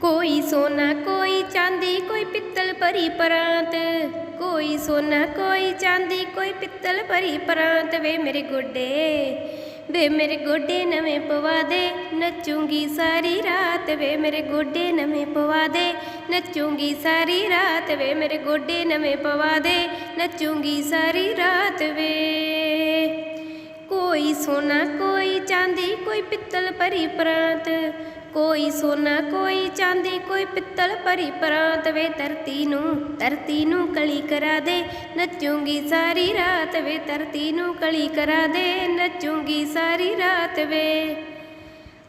ਕੋਈ ਸੋਨਾ, ਕੋਈ ਚਾਂਦੀ, ਕੋਈ ਪਿੱਤਲ ਭਰੀ ਪ੍ਰਾਂਤ। ਕੋਈ ਸੋਨਾ, ਕੋਈ ਚਾਂਦੀ, ਕੋਈ ਪਿੱਤਲ ਭਰੀ ਪ੍ਰਾਂਤ। ਵੇ ਮੇਰੇ ਗੋਡੇ, ਵੇ ਮੇਰੇ ਗੋਡੇ ਨਵੇਂ ਪਵਾ ਦੇ, ਨੱਚੂਗੀ ਸਾਰੀ ਰਾਤ। ਵੇ ਮੇਰੇ ਗੋਡੇ ਨਵੇਂ ਪਵਾ ਦੇ, ਨੱਚੂਗੀ ਸਾਰੀ ਰਾਤ। ਵੇ ਮੇਰੇ ਗੋਡੇ ਨਵੇਂ ਪਵਾ ਦੇ, ਨੱਚੂਗੀ ਸਾਰੀ ਰਾਤ। ਵੇ ਕੋਈ ਸੋਨਾ, ਕੋਈ ਚਾਂਦੀ, ਕੋਈ ਪਿੱਤਲ ਭਰੀ ਪ੍ਰਾਂਤ। ਕੋਈ ਸੋਨਾ, ਕੋਈ ਚਾਂਦੀ, ਕੋਈ ਪਿੱਤਲ ਭਰੀ ਪਰਾਂਤ ਵੇ ਧਰਤੀ ਨੂੰ ਧਰਤੀ ਨੂੰ ਕਲੀ ਕਰਾ ਦੇ, ਨੱਚੂਗੀ ਸਾਰੀ ਰਾਤ ਵੇ, ਧਰਤੀ ਨੂੰ ਕਲੀ ਕਰਾ ਦੇ, ਨੱਚੂਗੀ ਸਾਰੀ ਰਾਤ ਵੇ।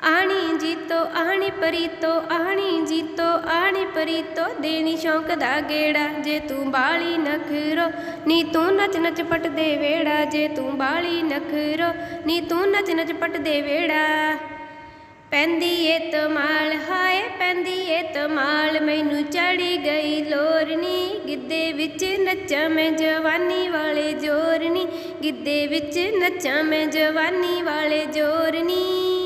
ਆਣੀ ਜੀਤੋ, ਆਣੀ ਪਰੀਤੋ, ਆਣੀ ਜੀਤੋ, ਆਣੀ ਪਰੀਤੋ, ਦੇਣੀ ਸ਼ੌਂਕ ਦਾ ਗੇੜਾ, ਜੇ ਤੂੰ ਬਾਲੀ ਨਖਰੋ, ਨੀ ਤੂੰ ਨੱਚ ਨੱਚ ਪਟ ਦੇ ਵੇੜਾ, ਜੇ ਤੂੰ ਬਾਲੀ ਨਖਰੋ, ਨੀ ਤੂੰ ਨੱਚ ਨੱਚ ਪਟ ਦੇ ਵੇੜਾ। ਪੈਂਦੀ ਏ ਤਮਾਲ, ਹਾਏ ਪੈਂਦੀ ਏ ਤਮਾਲ, ਮੈਨੂੰ ਚੜੀ ਗਈ ਲੋਰਨੀ ਗਿੱਦੇ ਵਿੱਚ ਨੱਚਾਂ ਮੈਂ ਜਵਾਨੀ ਵਾਲੇ ਜੋਰਨੀ ਗਿੱਦੇ ਵਿੱਚ ਨੱਚਾਂ ਮੈਂ ਜਵਾਨੀ ਵਾਲੇ ਜੋਰਨੀ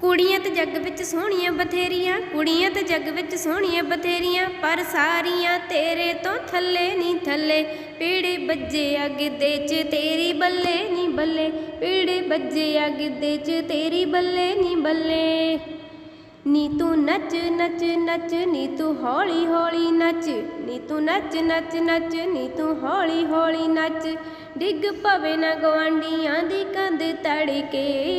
ਕੁੜੀਆਂ ਤੇ ਜੱਗ ਵਿੱਚ ਸੋਹਣੀਆਂ ਬਥੇਰੀਆਂ, ਕੁੜੀਆਂ ਤੇ ਜੱਗ ਵਿੱਚ ਸੋਹਣੀਆਂ ਬਥੇਰੀਆਂ, ਪਰ ਸਾਰੀਆਂ ਤੇਰੇ ਤੋਂ ਥੱਲੇ ਨਹੀਂ ਥੱਲੇ। ਪੀੜੇ ਬੱਜੇ ਆ ਗਿੱਦੇ 'ਚ ਤੇਰੀ ਬੱਲੇ ਨਹੀਂ ਬੱਲੇ। ਪੀੜੇ ਬੱਜੇ ਆ ਗਿੱਦੇ 'ਚ ਤੇਰੀ ਬੱਲੇ ਨਹੀਂ ਬੱਲੇ। ਨੀ ਤੂੰ ਨੱਚ ਨੱਚ ਨੱਚ, ਨੀ ਤੂੰ ਹੌਲੀ ਹੌਲੀ ਨੱਚ। ਨੀ ਤੂੰ ਨੱਚ ਨੱਚ ਨੱਚ, ਨੀ ਤੂੰ ਹੌਲੀ ਹੌਲੀ ਨੱਚ। ਡਿੱਗ ਪਵੇ ਨਾ ਗਵਾਂਡੀਆਂ ਦੀ ਕੰਧ ਤੜ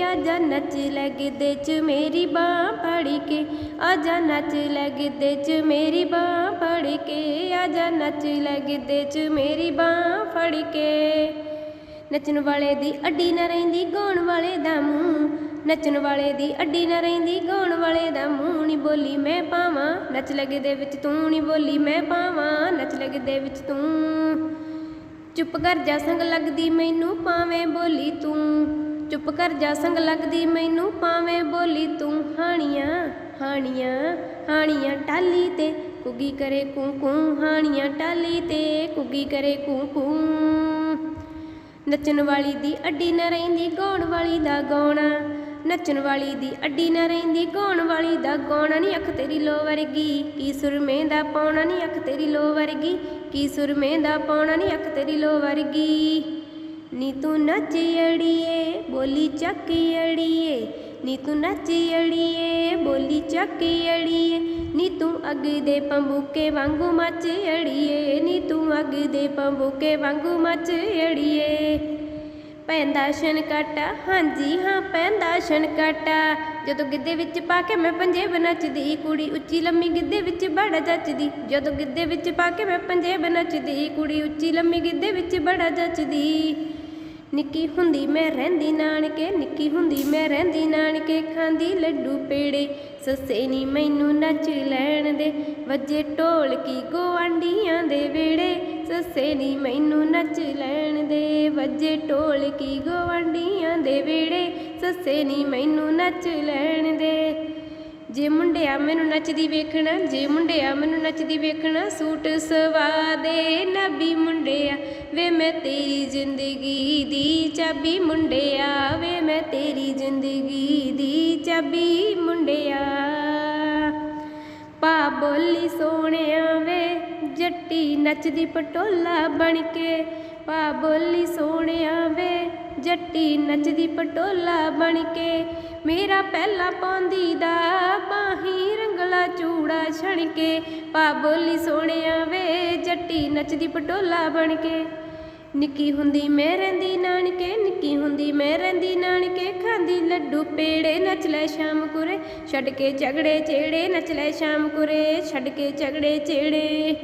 ਆਜਾ ਨੱਚ ਲੈ ਗਿੱਦੇ 'ਚ ਮੇਰੀ ਬਾਹ ਫੜ ਕੇ ਆਜਾ ਨੱਚ ਲੈ ਗਿੱਦੇ 'ਚ ਮੇਰੀ ਬਾਹ ਫੜ ਕੇ ਆਜਾ ਨੱਚ ਲੈ ਗਿੱਦੇ 'ਚ ਮੇਰੀ ਬਾਹ ਫੜ ਕੇ ਨੱਚਣ ਵਾਲੇ ਦੀ ਅੱਡੀ ਨਾ ਰਹਿੰਦੀ, ਗਾਉਣ ਵਾਲੇ ਦਾ ਮੂੰਹ। ਨੱਚਣ ਵਾਲੇ ਦੀ ਅੱਡੀ ਨਾ ਰਹਿੰਦੀ, ਗਾਉਣ ਵਾਲੇ ਦਾ ਮੂੰਹ ਨਹੀਂ ਬੋਲੀ ਮੈਂ ਪਾਵਾਂ। ਨੱਚ ਲਗੇ ਦੇ ਵਿੱਚ ਤੂੰ ਨਹੀਂ ਬੋਲੀ ਮੈਂ ਪਾਵਾਂ। ਨੱਚ ਲਗੇ ਦੇ ਵਿੱਚ ਤੂੰ। ਚੁੱਪ ਕਰ ਜਾ ਸੰਗ ਲੱਗਦੀ ਮੈਨੂੰ ਪਾਵੇਂ ਬੋਲੀ ਤੂੰ। ਚੁੱਪ ਕਰ ਜਾ ਸੰਗ ਲੱਗਦੀ ਮੈਨੂੰ ਪਾਵੇਂ ਬੋਲੀ ਤੂੰ। ਹਾਣੀਆਂ ਹਾਣੀਆਂ ਹਾਣੀਆਂ ਟਾਲੀ ਤੇ ਕੁਗੀ ਕਰੇ ਕੂ ਕੂ। ਹਾਣੀਆਂ ਟਾਲੀ ਤੇ ਕੁਗੀ ਕਰੇ ਕੂ ਕੂ। ਨੱਚਣ ਵਾਲੀ ਦੀ ਅੱਡੀ ਨਾ ਰਹਿੰਦੀ, ਗਾਉਣ ਵਾਲੀ ਦਾ ਗਾਉਣਾ। ਨੱਚਣ ਵਾਲੀ ਦੀ ਅੱਡੀ ਨਾ ਰਹਿੰਦੀ, ਗਾਉਣ ਵਾਲੀ ਦਾ ਗਾਉਣਾ ਨਹੀਂ ਅੱਖ ਤੇਰੀ ਲੋ ਵਰਗੀ, ਕੀ ਸੁਰਮੇ ਦਾ ਪਾਉਣਾ ਨਹੀਂ ਅੱਖ ਤੇਰੀ ਲੋ ਵਰਗੀ, ਕੀ ਸੁਰਮੇ ਦਾ ਪਾਉਣਾ ਨਹੀਂ ਅੱਖ ਤੇਰੀ ਲੋ ਵਰਗੀ। ਨੀ ਤੂੰ ਨੱਚ ਅੜੀਏ, ਬੋਲੀ ਚੱਕ ਅੜੀਏ, ਨੀ ਤੂੰ ਨੱਚ ਅੜੀਏ, ਬੋਲੀ ਚੱਕ ਅੜੀਏ, ਨੀ ਤੂੰ ਅੱਗ ਦੇ ਪੰਬੂਕੇ ਵਾਂਗੂ ਮੱਚ ਅੜੀਏ, ਨੀ ਤੂੰ ਅੱਗ ਦੇ ਪੰਬੂਕੇ ਵਾਂਗੂ ਮੱਚ ਅੜੀਏ। ਪੈਂਦਾ ਛਨਕਾਟਾ ਹਾਂਜੀ ਹਾਂ ਪੈਂਦਾ ਛਨਕਾਟਾ ਜਦੋਂ ਗਿੱਧੇ ਵਿੱਚ ਪਾ ਕੇ ਮੈਂ ਪੰਜੇਬ ਨੱਚਦੀ, ਕੁੜੀ ਉੱਚੀ ਲੰਮੀ ਗਿੱਧੇ ਵਿੱਚ ਬੜਾ ਜੱਚਦੀ। ਜਦੋਂ ਗਿੱਧੇ ਵਿੱਚ ਪਾ ਕੇ ਮੈਂ ਪੰਜੇਬ ਨੱਚਦੀ, ਕੁੜੀ ਉੱਚੀ ਲੰਮੀ ਗਿੱਧੇ ਵਿੱਚ ਬੜਾ ਜੱਚਦੀ। ਨਿੱਕੀ ਹੁੰਦੀ ਮੈਂ ਰਹਿੰਦੀ ਨਾਨਕੇ, ਨਿੱਕੀ ਹੁੰਦੀ ਮੈਂ ਰਹਿੰਦੀ ਨਾਨਕੇ, ਖਾਂਦੀ ਲੱਡੂ ਪੇੜੇ, ਸੱਸੇ ਨੀ ਮੈਨੂੰ ਨੱਚ ਲੈਣ ਦੇ, ਵੱਜੇ ਢੋਲਕੀ ਗਵਾਂਡੀਆਂ ਦੇ ਵੇੜੇ ਸੱਸੇ ਨੀ ਮੈਨੂੰ ਨੱਚ ਲੈਣ ਦੇ, ਵੱਜੇ ਢੋਲਕੀ ਗਵਾਂਡੀਆਂ ਦੇ ਵੇੜੇ ਸੱਸੇ ਨੀ ਮੈਨੂੰ ਨੱਚ ਲੈਣ ਦੇ। ਜੇ ਮੁੰਡਿਆ ਮੈਨੂੰ ਨੱਚਦੀ ਵੇਖਣਾ, ਜੇ ਮੁੰਡਿਆ ਮੈਨੂੰ ਨੱਚਦੀ ਵੇਖਣਾ, ਸੂਟ ਸਵਾ ਦੇ ਨਬੀ ਵੇ ਮੈਂ ਤੇਰੀ ਜ਼ਿੰਦਗੀ ਦੀ ਚਾਬੀ ਮੁੰਡਿਆ, ਵੇ ਮੈਂ ਤੇਰੀ ਜ਼ਿੰਦਗੀ ਦੀ ਚਾਬੀ ਮੁੰਡਿਆ। ਪਾ ਬੋਲੀ ਸੋਹਣਿਆ ਵੇ, ਜੱਟੀ ਨੱਚਦੀ ਪਟੋਲਾ ਬਣ ਕੇ। ਪਾ ਬੋਲੀ ਸੋਹਣਿਆ ਵੇ, ਜੱਟੀ ਨੱਚਦੀ ਪਟੋਲਾ ਬਣ ਕੇ। ਮੇਰਾ ਪਹਿਲਾ ਪਾਉਂਦੀ ਦਾ ਬਾਹੀ ਰੰਗਲਾ ਚੂ ਚੂੜਾ ਛਣ ਕੇ ਪਾ ਬੋਲੀ ਸੋਹਣਿਆ ਵੇ, ਜੱਟੀ ਨੱਚਦੀ ਪਟੋਲਾ ਬਣ ਕੇ ਨਿੱਕੀ ਹੁੰਦੀ ਮੈਂ ਰਹਿੰਦੀ ਨਾਨਕੇ, ਨਿੱਕੀ ਹੁੰਦੀ ਮੈਂ ਰਹਿੰਦੀ ਨਾਨਕੇ, ਖਾਂਦੀ ਲੱਡੂ ਪੇੜੇ, ਨੱਚ ਲੈ ਸ਼ਾਮ ਕੁਰੇ। ਛੱਡ ਕੇ ਝਗੜੇ, ਚੇੜੇ, ਨੱਚ ਲੈ ਸ਼ਾਮ ਕੁਰੇ, ਛੱਡ ਕੇ ਝਗੜੇ, ਚੇੜੇ।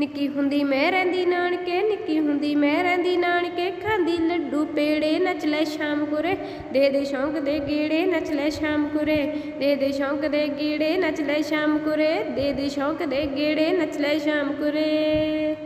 ਨਿੱਕੀ ਹੁੰਦੀ ਮੈਂ ਰਹਿੰਦੀ ਨਾਨਕੇ, ਨਿੱਕੀ ਹੁੰਦੀ ਮੈਂ ਰਹਿੰਦੀ ਨਾਨਕੇ। ਖਾਂਦੀ ਲੱਡੂ ਪੇੜੇ ਨੱਚ ਲੈ ਸ਼ਾਮ ਕੁਰੇ, ਦੇ ਦੇ ਸ਼ੌਂਕ ਦੇ ਗੀੜੇ ਨੱਚ ਲੈ ਸ਼ਾਮ ਕੁਰੇ। ਦੇ ਦੇ ਸ਼ੌਂਕ ਦੇ ਗੀੜੇ ਨੱਚ ਲੈ ਸ਼ਾਮ ਕੁਰੇ, ਦੇ ਦੇ ਸ਼ੌਂਕ ਦੇ ਗੀੜੇ ਨੱਚ ਲੈ ਸ਼ਾਮ ਕੁਰੇ।